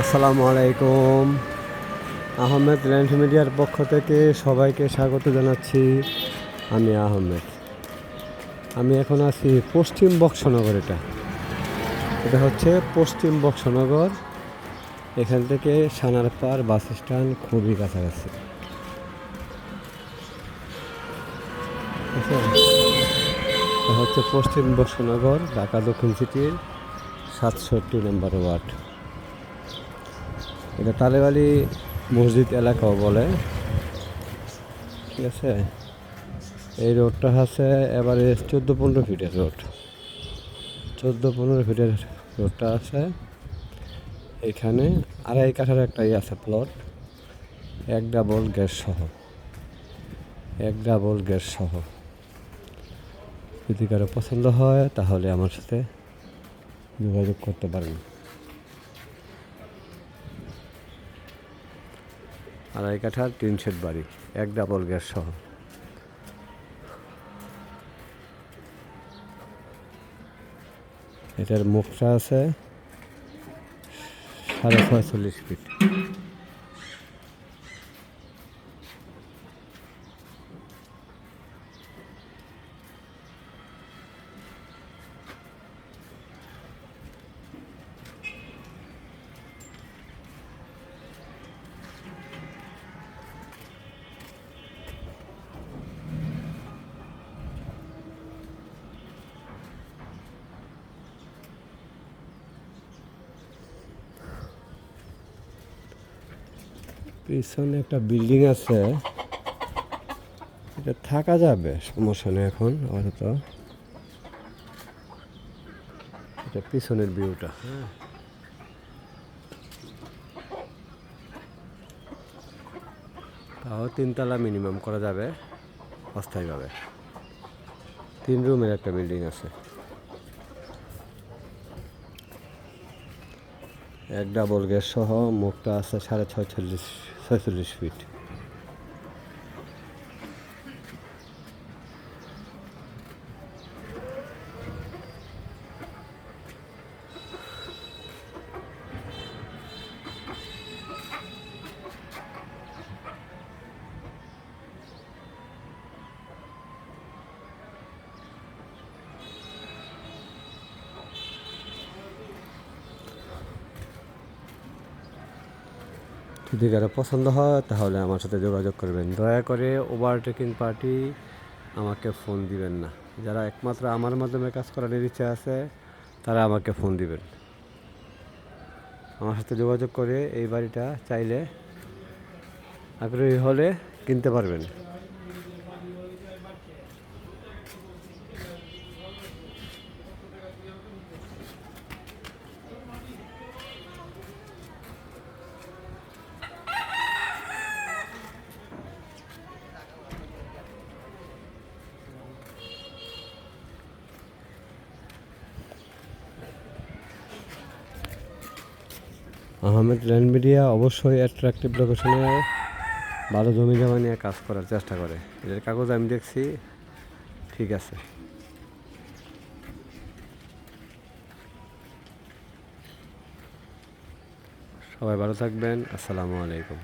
আসসালামু আলাইকুম। আহমেদ ল্যান্ড মিডিয়ার পক্ষ থেকে সবাইকে স্বাগত জানাচ্ছি। আমি আহমেদ। আমি এখন আছি পশ্চিম বক্সনগর এটা। এটা হচ্ছে পশ্চিম বক্সনগর। এখান থেকে সানারপাড় বাস স্ট্যান্ড খুবই কাছাকাছি। এটা হচ্ছে পশ্চিম বক্সনগর, ঢাকা দক্ষিণ সিটির সাতষট্টি নম্বর ওয়ার্ড। এটা তালেবালি মসজিদ এলাকাও বলে। ঠিক আছে? এই রোডটা আছে এবারে চোদ্দ পনেরো ফিটের রোড। চোদ্দ পনেরো ফিটের রোডটা আছে। এখানে আড়াই কাঠার একটা ইয়ে আছে প্লট এক ডাবল গ্যাস সহ। এক ডাবল গ্যাস সহ। যদি কারও পছন্দ হয় তাহলে আমার সাথে যোগাযোগ করতে পারেন। আড়াই কাঠার তিন শেড বাড়ি, এক ডাবল গ্যাস সহ। এটার মুখটা আছে সাড়ে ছয়চল্লিশ ফিট। পিছনে একটা বিল্ডিং আছে। এটা থাকা যাবে, সমস্যা নেই এখন, আপাতত। এটা পিছনের ভিউটা হ্যাঁ। তাও তিনতলা মিনিমাম করা যাবে, অস্থায়ীভাবে। তিন রুমের একটা বিল্ডিং আছে। এক ডাবল গ্যাস সহ মুখটা আছে সাড়ে ছয়চল্লিশ। ছয়চল্লিশ ফিট যদি কারও পছন্দ হয়, তাহলে আমার সাথে যোগাযোগ করবেন। দয়া করে ওভারটেকিং পার্টি আমাকে ফোন দিবেন না। যারা একমাত্র আমার মাধ্যমে কাজ করার ইচ্ছা আছে, তারা আমাকে ফোন দিবেন। আমার সাথে যোগাযোগ করে এই বাড়িটা চাইলে আগ্রহী হলে কিনতে পারবেন। আহমেদ ল্যান্ড মিডিয়া অবশ্যই অ্যাট্রাকটিভ লোকেশনে ভালো জমি জমা নিয়ে কাজ করার চেষ্টা করে। এদের কাগজ আমি দেখছি, ঠিক আছে। সবাই ভালো থাকবেন, আসসালামু আলাইকুম।